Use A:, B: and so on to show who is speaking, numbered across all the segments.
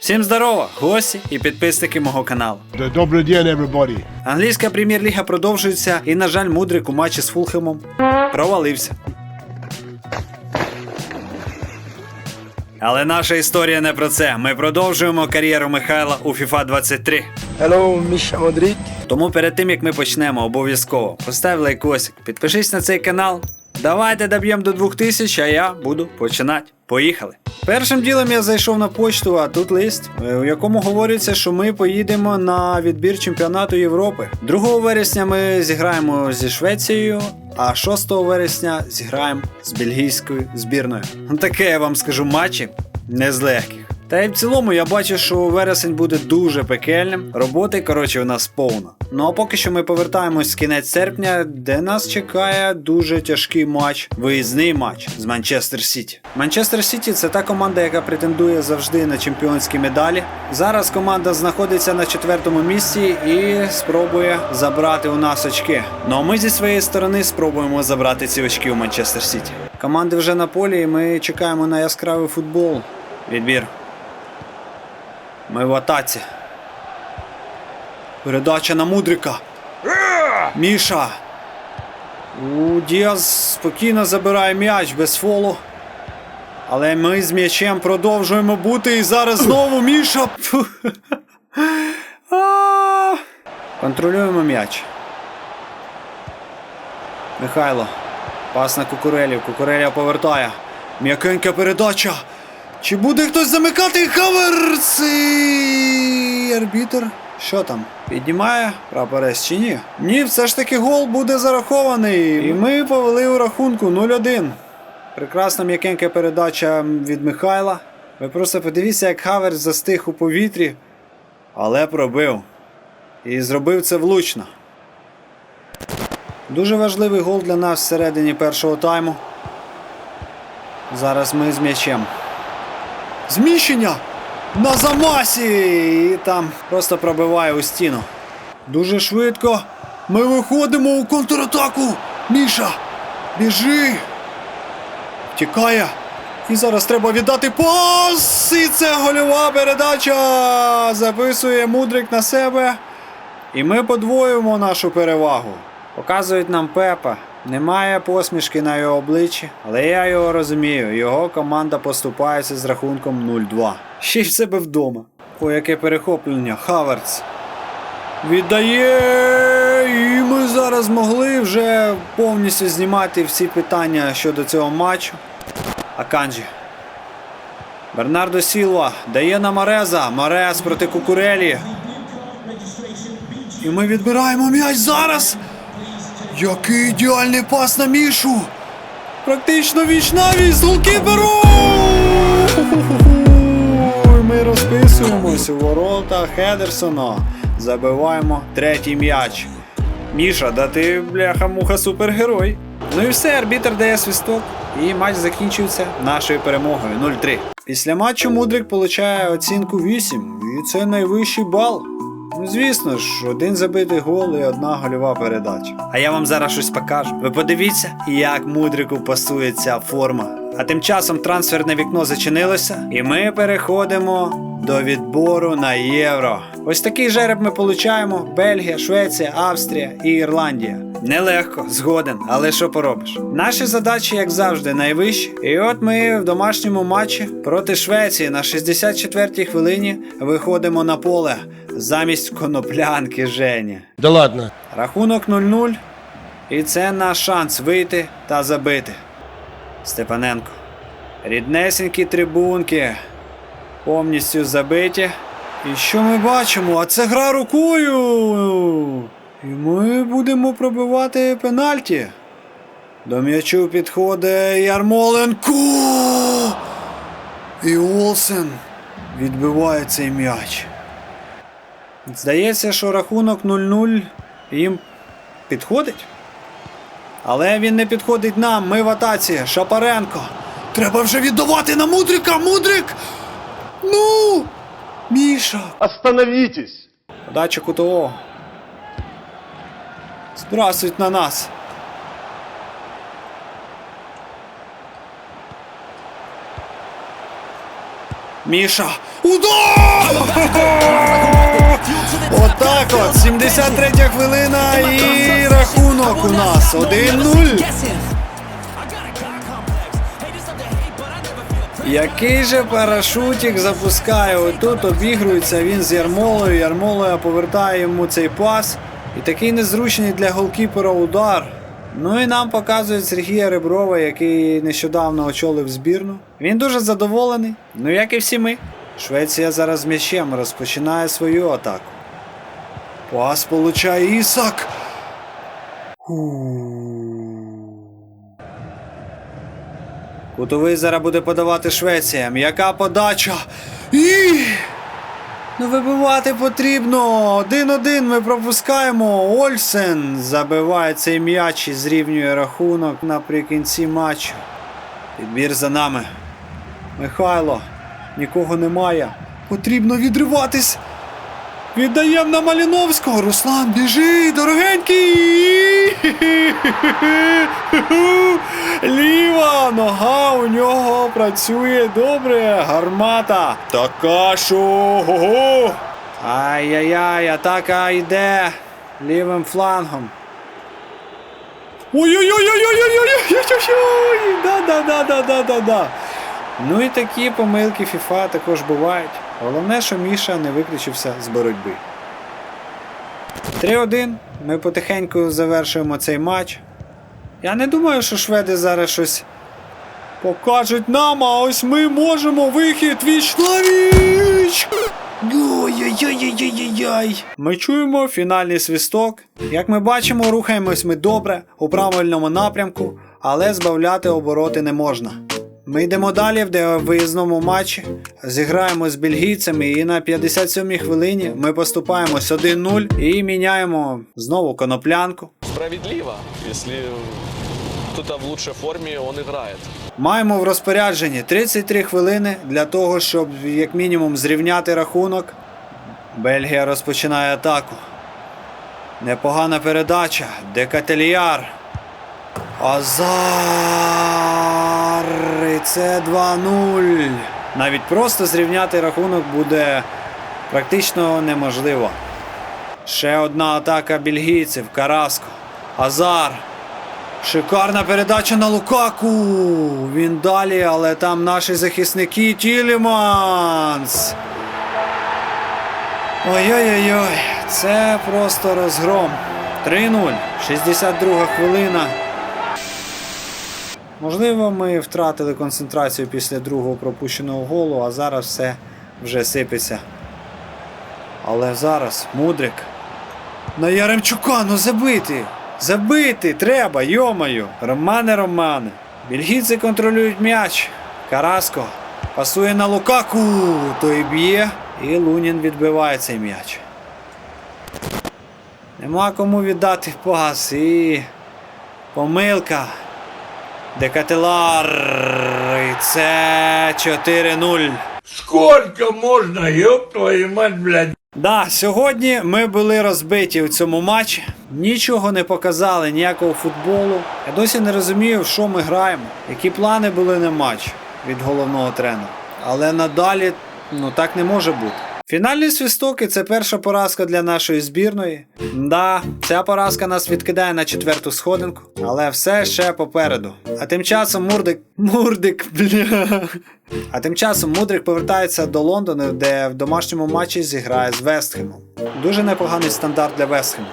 A: Всім здорово, гості і підписники мого каналу.
B: Добрий день, everybody.
A: Англійська прем'єр-ліга продовжується, і, на жаль, мудрик у матчі з Фулхемом провалився. Але наша історія не про це. Ми продовжуємо кар'єру Михайла у FIFA 23.
C: Hello, Misha Modric.
A: Тому перед тим як ми почнемо, обов'язково постав лайкосик, підпишись на цей канал. Давайте доб'ємо до 2000, а я буду починати. Поїхали. Першим ділом я зайшов на почту, а тут лист, е, у якому говориться, що ми поїдемо на відбір чемпіонату Європи. 2 вересня ми зіграємо зі Швецією, а 6 вересня зіграємо з бельгійською збірною. Ну, Таке я вам скажу матчі не з легких. Та й в цілому я бачу, що вересень буде дуже пекельним. Роботи, коротше, у нас повно. Ну а поки що ми повертаємось в кінець серпня, де нас чекає дуже тяжкий матч, виїзний матч з Манчестер Сіті. Манчестер Сіті це та команда, яка претендує завжди на чемпіонські медалі. Зараз команда знаходиться на четвертому місці і спробує забрати у нас очки. Ну а ми зі своєї сторони спробуємо забрати ці очки у Манчестер Сіті. Команди вже на полі, і ми чекаємо на яскравий футбол. Відбір. Ми в атаці. Передача на Мудрика. Міша. У Діаз спокійно забирає м'яч без фолу. Але ми з м'ячем продовжуємо бути. І зараз знову Міша. Контролюємо м'яч. Михайло. Пас на Кукурелів. Кукуреля повертає. М'якенька передача. Чи буде хтось замикати Хаверс? Арбітер. Що там? Піднімає прапорець чи ні? Ні, все ж таки гол буде зарахований. І ми повели у рахунку 0-1. Прекрасна м'якенька передача від Михайла. Ви просто подивіться, як Хаверс застиг у повітрі, але пробив. І зробив це влучно. Дуже важливий гол для нас всередині першого тайму. Зараз ми з м'ячем. Зміщення! На замасі! І там просто пробиває у стіну. Дуже швидко. Ми виходимо у контратаку. Міша! Біжи! Втікає. І зараз треба віддати пас! І це гольова передача! Записує Мудрик на себе. І ми подвоюємо нашу перевагу. Показують нам Пепа. Немає посмішки на його обличчі, але я його розумію. Його команда поступається з рахунком 0-2. Ще й в себе вдома. О, яке перехоплення. Хаверц. Віддає. І ми зараз могли вже повністю знімати всі питання щодо цього матчу. Аканджі. Бернардо Сілва дає на Мореза. Морез проти Кукурелі. І ми відбираємо м'яч зараз. Який ідеальний пас на Мішу! Практично віч навіч з голкіпером! Ми розписуємось у ворота Хедерсона. Забиваємо третій м'яч. Міша, да ти, бляха-муха, супергерой. Ну і все, арбітр дає свисток. І матч закінчується нашою перемогою 0-3. Після матчу Мудрик получає оцінку 8, і це найвищий бал. Ну, звісно ж, один забитий гол і одна гольова передача. А я вам зараз щось покажу. Ви подивіться, як мудрику пасує ця форма. А тим часом трансферне вікно зачинилося, і ми переходимо до відбору на євро. Ось такий жереб ми получаємо: Бельгія, Швеція, Австрія і Ірландія. Нелегко, згоден, але що поробиш? Наші задачі, як завжди, найвищі. І от ми в домашньому матчі проти Швеції на 64-й хвилині виходимо на поле замість коноплянки Жені.
B: Да ладно.
A: Рахунок 0-0. І це наш шанс вийти та забити. Степаненко. Ріднесенькі трибунки. Повністю забиті. І що ми бачимо? А це гра рукою. І ми будемо пробивати пенальті. До м'ячу підходить Ярмоленко. І Олсен відбиває цей м'яч. Здається, що рахунок 0-0 їм підходить. Але він не підходить нам. Ми в атаці. Шапаренко. Треба вже віддавати на Мудрика. Мудрик! Ну! Міша!
B: Остановитесь.
A: Подача кутового. Збрасують на нас. Міша! Удар! Отак от, 73 хвилина і рахунок у нас 1-0. Який же парашутик запускає? Отут обігрується він з Ярмолою. Ярмолою повертає йому цей пас. І такий незручний для голкіпера удар. Ну і нам показують Сергія Реброва, який нещодавно очолив збірну. Він дуже задоволений, ну як і всі ми. Швеція зараз м'ячем розпочинає свою атаку. Пас получає Ісак. Кутовий зараз буде подавати Швеція. М'яка подача. І. Ну вибивати потрібно. Один-один ми пропускаємо. Ольсен забиває цей м'яч і зрівнює рахунок наприкінці матчу. Підбір за нами. Михайло. Нікого немає. Потрібно відриватись. Віддаємо на Маліновського. Руслан, біжи, дорогенький. Ліва нога у нього працює добре. Гармата. Така. Ого. Ай-яй-яй, атака йде лівим флангом. Ой-ой-ой-ой-ой-ой-ой-ой-ой-ой! Да-да-да-да-да-да-да. Ну і такі помилки FIFA також бувають. Головне, що Міша не виключився з боротьби. 3-1. Ми потихеньку завершуємо цей матч. Я не думаю, що шведи зараз щось покажуть нам, а ось ми можемо вихід віч на віч. Ой-ой-ой-ой-ой-ой. Ми чуємо фінальний свисток. Як ми бачимо, рухаємось ми добре у правильному напрямку, але збавляти обороти не можна. Ми йдемо далі в виїзному матчі, зіграємо з бельгійцями, і на 57-й хвилині ми поступаємось 1-0 і міняємо знову коноплянку.
D: справедливо, если кто-то в лучшей форме, он играет.
A: Маємо в розпорядженні 33 хвилини для того, щоб як мінімум зрівняти рахунок. Бельгія розпочинає атаку. Непогана передача. Декателіар. Азар. І це 2-0. Навіть просто зрівняти рахунок буде практично неможливо. Ще одна атака бельгійців. Караско. Азар. Шикарна передача на Лукаку. Він далі, але там наші захисники Тіліманс. Ой-ой-ой, це просто розгром. 3-0. 62 хвилина. Можливо, ми втратили концентрацію після другого пропущеного голу, а зараз все вже сипеться. Але зараз Мудрик. На Яремчука, ну забити! Забити треба, йомаю! Романе Романе. Бельгійці контролюють м'яч. Караско пасує на Лукаку. Той б'є. І Лунін відбиває цей м'яч. Нема кому віддати пас. І помилка. Декателар. І це 4-0.
E: Сколько можно, ёб твою мать, блядь?
A: Да, сьогодні ми були розбиті у цьому матчі. Нічого не показали, ніякого футболу. Я досі не розумію, в що ми граємо, які плани були на матч від головного тренера. Але надалі ну так не може бути. Фінальний свисток і це перша поразка для нашої збірної. Да, ця поразка нас відкидає на четверту сходинку, але все ще попереду. А тим часом Мурдик. Мурдик, бля. А тим часом Мудрик повертається до Лондону, де в домашньому матчі зіграє з Вестхемом. Дуже непоганий стандарт для Вестхему.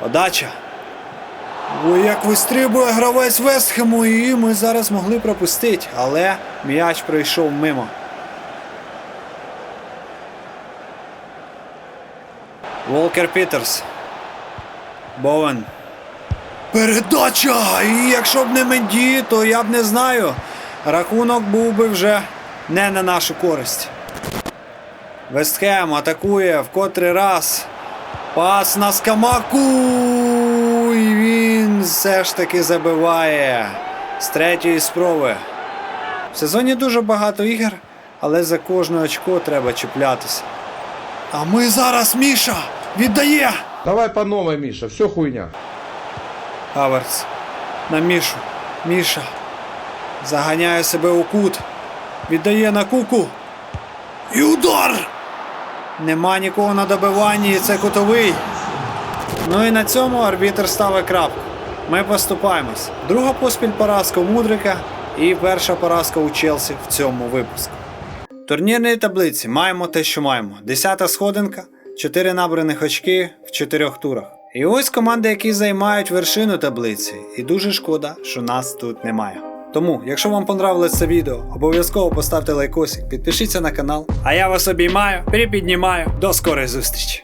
A: Подача. Ой, як вистрибує гравець Вестхему, і ми зараз могли пропустити, але м'яч пройшов мимо. Волкер Пітерс. Боуен. Передача! І якщо б не Менді, то я б не знаю. Рахунок був би вже не на нашу користь. Вестхем атакує в котрий раз. Пас на Скамаку. І він все ж таки забиває з третьої спроби. В сезоні дуже багато ігор, але за кожне очко треба чіплятися. А ми зараз Міша віддає.
F: Давай по новой, Миша, все хуйня.
A: Хаверц. На Мішу. Міша. Заганяє себе у кут. Віддає на куку. І удар! Нема нікого на добиванні, і це кутовий. Ну і на цьому арбітр ставить крапку. Ми поступаємось. Друга поспіль поразка у Мудрика і перша поразка у Челсі в цьому випуску. В турнірній таблиці маємо те, що маємо. Десята сходинка, 4 набраних очки в 4 турах. І ось команди, які займають вершину таблиці, і дуже шкода, що нас тут немає. Тому, якщо вам понравилось це відео, обов'язково поставте лайкосик, підпишіться на канал. А я вас обіймаю, припіднімаю. До скорої зустрічі!